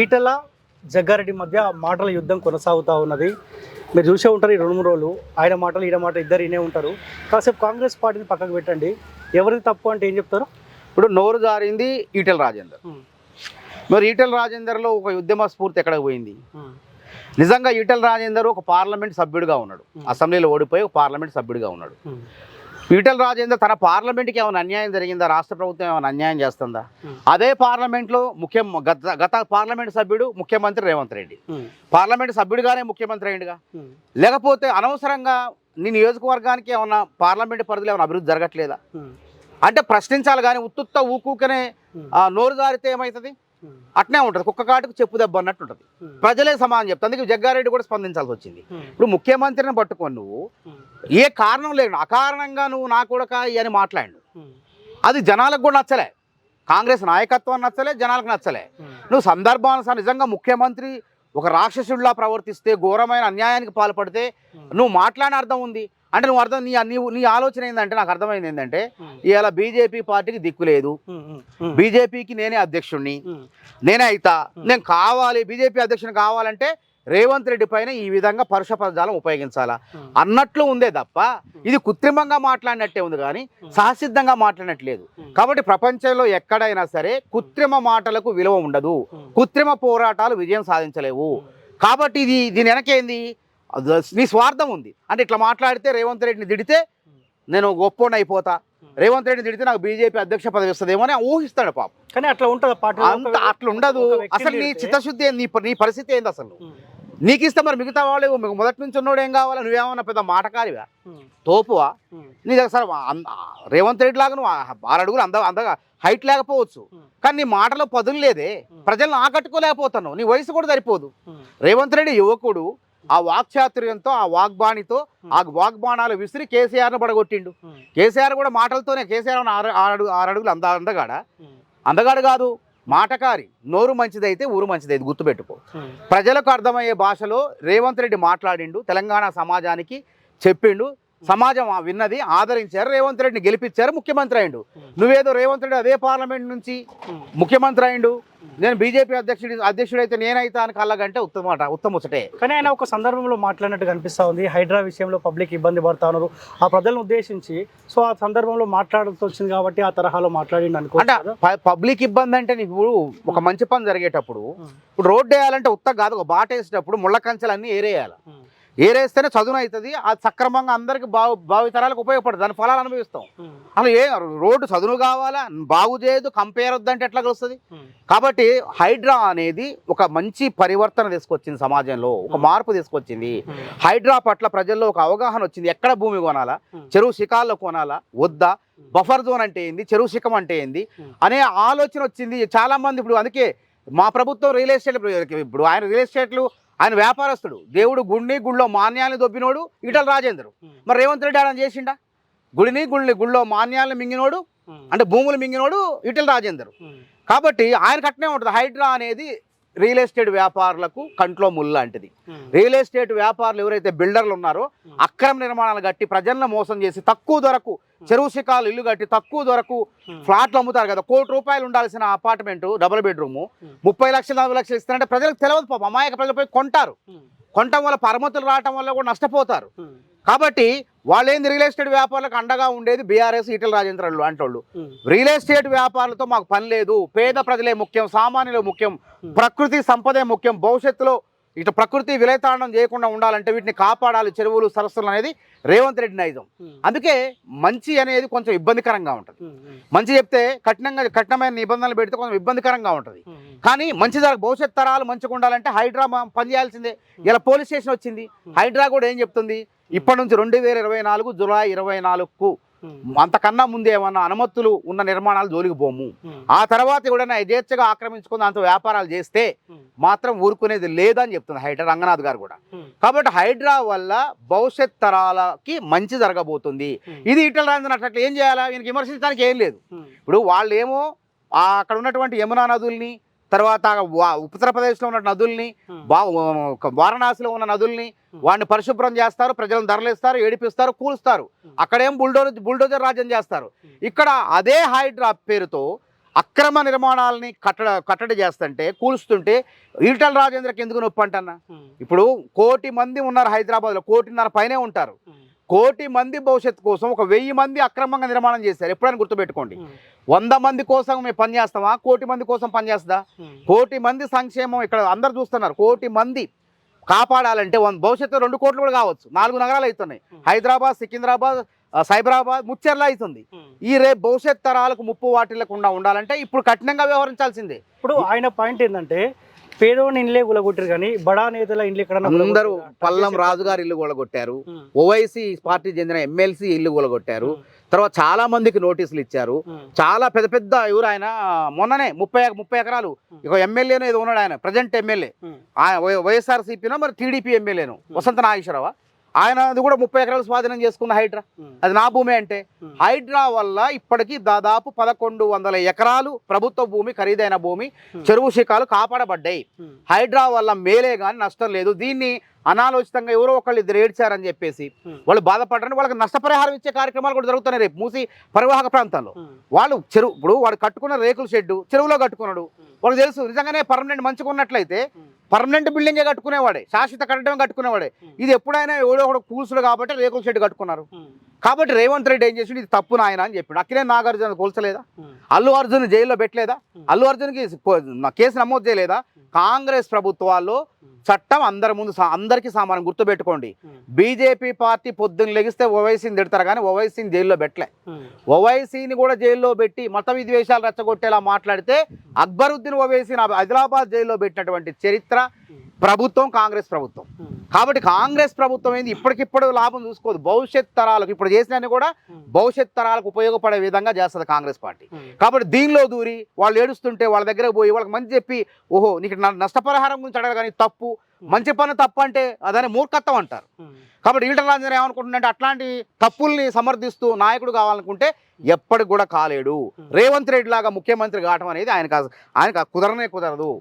ఈటల జగ్గారెడ్డి మధ్య మాటల యుద్ధం కొనసాగుతూ ఉన్నది. మీరు చూసే ఉంటారు ఈ రెండు మూడు రోజులు. ఆయన మాటలు ఈయన మాట ఇద్దరు ఇనే ఉంటారు. కాసేపు కాంగ్రెస్ పార్టీని పక్కకు పెట్టండి. ఎవరిది తప్పు అంటే ఏం చెప్తారు? ఇప్పుడు నోరు జారింది ఈటెల రాజేందర్. మరి ఈటెల రాజేందర్లో ఒక ఉద్యమ స్ఫూర్తి ఎక్కడికి పోయింది? నిజంగా ఈటెల రాజేందర్ ఒక పార్లమెంట్ సభ్యుడిగా ఉన్నాడు. అసెంబ్లీలో ఓడిపోయి ఒక పార్లమెంట్ సభ్యుడిగా ఉన్నాడు. ఈటెల రాజేందర్ తన పార్లమెంట్కి ఏమైనా అన్యాయం జరిగిందా? రాష్ట్ర ప్రభుత్వం ఏమైనా అన్యాయం చేస్తుందా? అదే పార్లమెంట్లో ముఖ్యం గత గత పార్లమెంట్ సభ్యుడు ముఖ్యమంత్రి రేవంత్ రెడ్డి. పార్లమెంట్ సభ్యుడిగానే ముఖ్యమంత్రి అయ్యిండుగా. లేకపోతే అనవసరంగా నీ నియోజకవర్గానికి ఏమన్నా పార్లమెంట్ పరిధిలో ఏమైనా అభివృద్ధి జరగట్లేదా? అంటే ప్రశ్నించాలి కానీ ఉత్తుత్త ఊకూకనే నోరు జారితే ఏమవుతుంది అట్నే ఉంటుంది. కుక్క కాటుకు చెప్పు దెబ్బ అన్నట్టు ఉంటుంది. ప్రజలే సమానం చెప్తా అందుకే జగ్గారెడ్డి కూడా స్పందించాల్సి వచ్చింది. ఇప్పుడు ముఖ్యమంత్రిని పట్టుకొని నువ్వు ఏ కారణం లేదు అకారణంగా నువ్వు నా కొడక అని మాట్లాడు అది జనాలకు కూడా నచ్చలే. కాంగ్రెస్ నాయకత్వం నచ్చలే జనాలకు నచ్చలే. నువ్వు సందర్భానుసారం నిజంగా ముఖ్యమంత్రి ఒక రాక్షసుడిలా ప్రవర్తిస్తే ఘోరమైన అన్యాయానికి పాల్పడితే నువ్వు మాట్లాడిన అర్థం ఉంది. అంటే నువ్వు అర్థం నీ నీ నీ ఆలోచన ఏంటంటే నాకు అర్థమైంది ఏంటంటే ఇవాళ బీజేపీ పార్టీకి దిక్కు లేదు. బీజేపీకి నేనే అధ్యక్షుడిని నేనే అయితా. నేను కావాలి బీజేపీ అధ్యక్షుని కావాలంటే రేవంత్ రెడ్డి పైన ఈ విధంగా పరుష పదజాలం ఉపయోగించాలా? అన్నట్లు ఉందే తప్ప ఇది కృత్రిమంగా మాట్లాడినట్టే ఉంది కానీ సహసిద్ధంగా మాట్లాడినట్లేదు. కాబట్టి ప్రపంచంలో ఎక్కడైనా సరే కృత్రిమ మాటలకు విలువ ఉండదు. కృత్రిమ పోరాటాలు విజయం సాధించలేవు. కాబట్టి ఇది దీని వెనకేంది? నీ స్వార్థం ఉంది. అంటే ఇట్లా మాట్లాడితే రేవంత్ రెడ్డిని తిడితే నేను గొప్పోని అయిపోతా. రేవంత్ రెడ్డిని తిడితే నాకు బీజేపీ అధ్యక్ష పదవి వస్తుందేమో అని ఊహిస్తాడు పాపం. కానీ అట్లా ఉంటుంది పార్టీ అంత అట్లా ఉండదు. అసలు నీ చిత్తశుద్ధి ఏంది? నీ పరిస్థితి ఏంది అసలు? నీకు ఇస్తే మరి మిగతా వాళ్ళు మీకు మొదటి నుంచి ఉన్నోడు ఏం కావాలి? నువ్వేమన్నా పెద్ద మాటకారివా? తోపువా? నీ దగ్గర సరే రేవంత్ రెడ్డి లాగా నువ్వు ఆ- ఆరు అడుగులు అంద అందగా హైట్ లేకపోవచ్చు. కానీ నీ మాటలో పదులు లేదే. ప్రజలను ఆకట్టుకోలేకపోతున్నావు. నీ వయసు కూడా సరిపోదు. రేవంత్ రెడ్డి యువకుడు. ఆ వాక్చాతుర్యంతో ఆ వాగ్బాణితో ఆ వాగ్బాణాలు విసిరి కేసీఆర్ను పడగొట్టిండు. కేసీఆర్ కూడా మాటలతోనే కేసీఆర్ ఆరు అడుగులు అంద అందగాడ? అందగాడు కాదు మాటకారి నోరు మంచిదైతే ఊరు మంచిదైతే గుర్తుపెట్టుకో. ప్రజలకు అర్థమయ్యే భాషలో రేవంత్ రెడ్డి మాట్లాడిండు తెలంగాణ సమాజానికి చెప్పిండు సమాజం విన్నది ఆదరించారు. రేవంత్ రెడ్డిని గెలిపించారు ముఖ్యమంత్రి అయిండు నువ్వేదో రేవంత్ రెడ్డి అదే పార్లమెంట్ నుంచి ముఖ్యమంత్రి అయిండు నేను బీజేపీ అధ్యక్షుడి అధ్యక్షుడైతే నేనైతా అని కళ్ళగంటే ఉత్తమట ఉత్తముచ్చటే కానీ ఆయన ఒక సందర్భంలో మాట్లాడినట్టు కనిపిస్తా ఉంది. హైడ్రా విషయంలో పబ్లిక్ ఇబ్బంది పడతా ఉన్నారు. ఆ ప్రజలను ఉద్దేశించి సో ఆ సందర్భంలో మాట్లాడాల్సి వచ్చింది కాబట్టి ఆ తరహాలో మాట్లాడిండు అంటే అనుకో ప- పబ్లిక్ ఇబ్బంది అంటే నీకు ఇప్పుడు ఒక మంచి పని జరిగేటప్పుడు ఇప్పుడు రోడ్డు వేయాలంటే ఉత్త కాదు ఒక బాట వేసేటప్పుడు ముళ్ళ కంచెలు అన్నీ ఏరేయాలి ఏరేస్తేనే చదును అవుతుంది. అది సక్రమంగా అందరికి బాగు భావితరాలకు ఉపయోగపడుతుంది దాని ఫలాలు అనుభవిస్తాం. అసలు ఏ రోడ్డు చదును కావాలా? బాగు చేయదు కంపేర్ వద్దంటే ఎట్లా వస్తుంది కాబట్టి హైడ్రా అనేది ఒక మంచి పరివర్తన తీసుకొచ్చింది సమాజంలో. ఒక మార్పు తీసుకొచ్చింది. హైడ్రా పట్ల ప్రజల్లో ఒక అవగాహన వచ్చింది. ఎక్కడ భూమి కొనాలా? చెరువు శిఖాల్లో కొనాలా? వద్దా? బఫర్ జోన్ అంటే ఏంది? చెరువు శిఖం అంటే ఏంది? అనే ఆలోచన వచ్చింది. చాలా మంది ఇప్పుడు అందుకే మా ప్రభుత్వం రియల్ ఎస్టేట్ ఇప్పుడు ఆయన రియల్ ఎస్టేట్లు ఆయన వ్యాపారస్తుడు. దేవుడు గుడిని గుడిలో మాన్యాలను దొబ్బినోడు ఈటల రాజేందర్ మరి రేవంత్ రెడ్డి ఆయన చేసిండా? గుడిని గుడిని గుడిలో మాన్యాలను మింగినోడు అంటే భూములు మింగినోడు ఈటల రాజేందర్ కాబట్టి ఆయన కట్నే ఉంటుంది. హైడ్రా అనేది రియల్ ఎస్టేట్ వ్యాపారులకు కంట్లో ముళ్ళు లాంటిది. రియల్ ఎస్టేట్ వ్యాపారులు ఎవరైతే బిల్డర్లు ఉన్నారో అక్రమ నిర్మాణాలు కట్టి ప్రజలను మోసం చేసి తక్కువ ధరకు చెరువు శిఖాలు ఇల్లు కట్టి తక్కువ ధరకు ఫ్లాట్లు అమ్ముతారు కదా. కోటి రూపాయలు ఉండాల్సిన అపార్ట్మెంట్ డబుల్ బెడ్రూమ్ ముప్పై లక్షలు నలభై లక్షలు ఇస్తారంటే ప్రజలకు తెలియదు పాపం. అమాయక ప్రజలు పోయి కొంటారు. కొనటం వల్ల పరమతులు రావటం వల్ల కూడా నష్టపోతారు. కాబట్టి వాళ్ళేంది రియల్ ఎస్టేట్ వ్యాపారులకు అండగా ఉండేది బీఆర్ఎస్ ఈటల రాజేంద్రలు అంటోళ్ళు రియల్ ఎస్టేట్ వ్యాపారులతో మాకు పని లేదు. పేద ప్రజలే ముఖ్యం సామాన్యులే ముఖ్యం ప్రకృతి సంపదే ముఖ్యం భవిష్యత్తులో ఇటు ప్రకృతి విలయతాండం చేయకుండా ఉండాలంటే వీటిని కాపాడాలి చెరువులు సరస్సులు అనేది రేవంత్ రెడ్డి నైజం. అందుకే మంచి అనేది కొంచెం ఇబ్బందికరంగా ఉంటుంది. మంచి చెప్తే కఠినంగా కఠినమైన నిబంధనలు పెడితే కొంచెం ఇబ్బందికరంగా ఉంటుంది. కానీ మంచి భవిష్యత్ తరాలు మంచిగా ఉండాలంటే హైడ్రా పనిచేయాల్సిందే. ఇలా పోలీస్ స్టేషన్ వచ్చింది. హైడ్రా కూడా ఏం చెప్తుంది? ఇప్పటి నుంచి రెండు వేల ఇరవై నాలుగు జులై ఇరవై నాలుగుకు అంతకన్నా ముందు ఏమన్నా అనుమతులు ఉన్న నిర్మాణాలు జోలికి పోము. ఆ తర్వాత కూడా యథేచ్ఛగా ఆక్రమించుకుని దాంతో వ్యాపారాలు చేస్తే మాత్రం ఊరుకునేది లేదని చెప్తుంది హైడ్రా రంగనాథ్ గారు కూడా. కాబట్టి హైడ్రా వల్ల భవిష్యత్ తరాలకి మంచి జరగబోతుంది. ఇది ఈటల రాజేంద్ర అట్లా ఏం చేయాలా? ఈయనకి విమర్శించడానికి ఏం లేదు. ఇప్పుడు వాళ్ళు ఏమో ఆ అక్కడ ఉన్నటువంటి యమునా నదుల్ని తర్వాత వా- ఉత్తరప్రదేశ్లో ఉన్న నదుల్ని వారణాసిలో ఉన్న నదుల్ని వాడిని పరిశుభ్రం చేస్తారు ప్రజలను ధరలేస్తారు ఏడిపిస్తారు కూలుస్తారు. అక్కడేం బుల్డోజర్ బుల్డోజర్ రాజ్యం చేస్తారు. ఇక్కడ అదే హైడ్రా పేరుతో అక్రమ నిర్మాణాలని కట్టడ కట్టడి చేస్తుంటే కూల్స్తుంటే ఈటల రాజేంద్రకి ఎందుకు నొప్పి అంటన్నా? ఇప్పుడు కోటి మంది ఉన్నారు హైదరాబాద్లో కోటిన్నర పైనే ఉంటారు. కోటి మంది భవిష్యత్తు కోసం ఒక వెయ్యి మంది అక్రమంగా నిర్మాణం చేశారు. ఎప్పుడైనా గుర్తుపెట్టుకోండి. వంద మంది కోసం మేము పని చేస్తామా? కోటి మంది కోసం పని చేస్తుందా? కోటి మంది సంక్షేమం ఇక్కడ అందరు చూస్తున్నారు. కోటి మంది కాపాడాలంటే భవిష్యత్తు రెండు కోట్లు కూడా కావచ్చు. నాలుగు నగరాలు అవుతున్నాయి. హైదరాబాద్ సికింద్రాబాద్ సైబరాబాద్ ముచ్చెర్ల అవుతుంది. ఈ రేపు భవిష్యత్ తరాలకు ముప్పు వాటిల్లకుండా ఉండాలంటే ఇప్పుడు కఠినంగా వ్యవహరించాల్సిందే. ఇప్పుడు ఆయన పాయింట్ ఏంటంటే పేదోని ఇండ్లే గులగొట్టారు కానీ బడా నేతల ఇండ్లు ఎక్కడ అందరూ పల్లం రాజుగారి ఇల్లు కూలగొట్టారు. ఓవైసీ పార్టీ చెందిన ఎమ్మెల్సీ ఇల్లు కూలగొట్టారు. తర్వాత చాలా మందికి నోటీసులు ఇచ్చారు. చాలా పెద్ద పెద్ద ఎవరు ఆయన మొన్ననే ముప్పై ముప్పై ఎకరాలు. ఇక ఎమ్మెల్యేను ఏదో ఉన్నాడు ఆయన ప్రజెంట్ ఎమ్మెల్యే. వైఎస్ఆర్సీపీనో మరి టీడీపీ ఎమ్మెల్యేను. వసంత నాగేశ్వరరావు? ఆయన అది కూడా ముప్పై ఎకరాలు స్వాధీనం చేసుకున్న హైడ్రా. అది నా భూమి అంటే హైడ్రా వల్ల ఇప్పటికీ దాదాపు పదకొండు వందల ఎకరాలు ప్రభుత్వ భూమి ఖరీదైన భూమి చెరువు శిఖాలు కాపాడబడ్డాయి. హైడ్రా వల్ల మేలే కానీ నష్టం లేదు. దీన్ని అనాలోచితంగా ఎవరో ఒకళ్ళు ఇద్దరు ఏడ్చారని చెప్పేసి వాళ్ళు బాధపడరని వాళ్ళకి నష్టపరిహారం ఇచ్చే కార్యక్రమాలు కూడా జరుగుతున్నాయి రేపు మూసి పరివాహక ప్రాంతాల్లో. వాళ్ళు చెరువు ఇప్పుడు వాడు కట్టుకున్న రేకుల షెడ్డు చెరువులో కట్టుకున్నాడు. వాళ్ళకి తెలుసు నిజంగానే పర్మనెంట్ మంచిగా ఉన్నట్లయితే పర్మనెంట్ బిల్డింగే కట్టుకునేవాడే శాశ్వత కట్టడం కట్టుకునేవాడే. ఇది ఎప్పుడైనా ఎవడో ఒకడు కూల్సుడు కాబట్టి రేకుల షెడ్ కట్టుకున్నారు. కాబట్టి రేవంత్ రెడ్డి ఏం చేసిండు ఇది తప్పు నాయన అని చెప్పాడు. అక్కినే నాగార్జున కోల్చలేదా? అల్లు అర్జున్ జైల్లో పెట్టలేదా? అల్లు అర్జున్కి కేసు నమోదు చేయలేదా? కాంగ్రెస్ ప్రభుత్వాల్లో చట్టం అందరి ముందు అందరికీ సమానం గుర్తుపెట్టుకోండి. బీజేపీ పార్టీ పొద్దున్న లెగిస్తే ఓవైసీని తిడతారు కానీ ఓవైసీని జైల్లో పెట్టలే. ఓవైసీని కూడా జైల్లో పెట్టి మత విద్వేషాలు రెచ్చగొట్టేలా మాట్లాడితే అక్బరుద్దీన్ ఓవైసీని ఆదిలాబాద్ జైల్లో పెట్టినటువంటి చరిత్ర ప్రభుత్వం కాంగ్రెస్ ప్రభుత్వం. కాబట్టి కాంగ్రెస్ ప్రభుత్వం ఏంది? ఇప్పటికిప్పుడు లాభం చూసుకోదు. భవిష్యత్ తరాలకు ఇప్పుడు చేసినవి కూడా భవిష్యత్ తరాలకు ఉపయోగపడే విధంగా చేస్తుంది కాంగ్రెస్ పార్టీ. కాబట్టి దీనిలో దూరి వాళ్ళు ఏడుస్తుంటే వాళ్ళ దగ్గర పోయి వాళ్ళకి మంచి చెప్పి ఓహో నీకు నష్టపరిహారం గురించి అడగదు కానీ తప్పు. మంచి పని తప్పు అంటే అదని మూర్ఖత్వం అంటారు. కాబట్టి ఈటల రాజేంద్ర ఏమనుకుంటుందంటే అట్లాంటి తప్పుల్ని సమర్థిస్తూ నాయకుడు కావాలనుకుంటే ఎప్పటికి కూడా కాలేడు. రేవంత్ రెడ్డి లాగా ముఖ్యమంత్రి కావటం అనేది ఆయనకు ఆయనకు కుదరనే కుదరదు.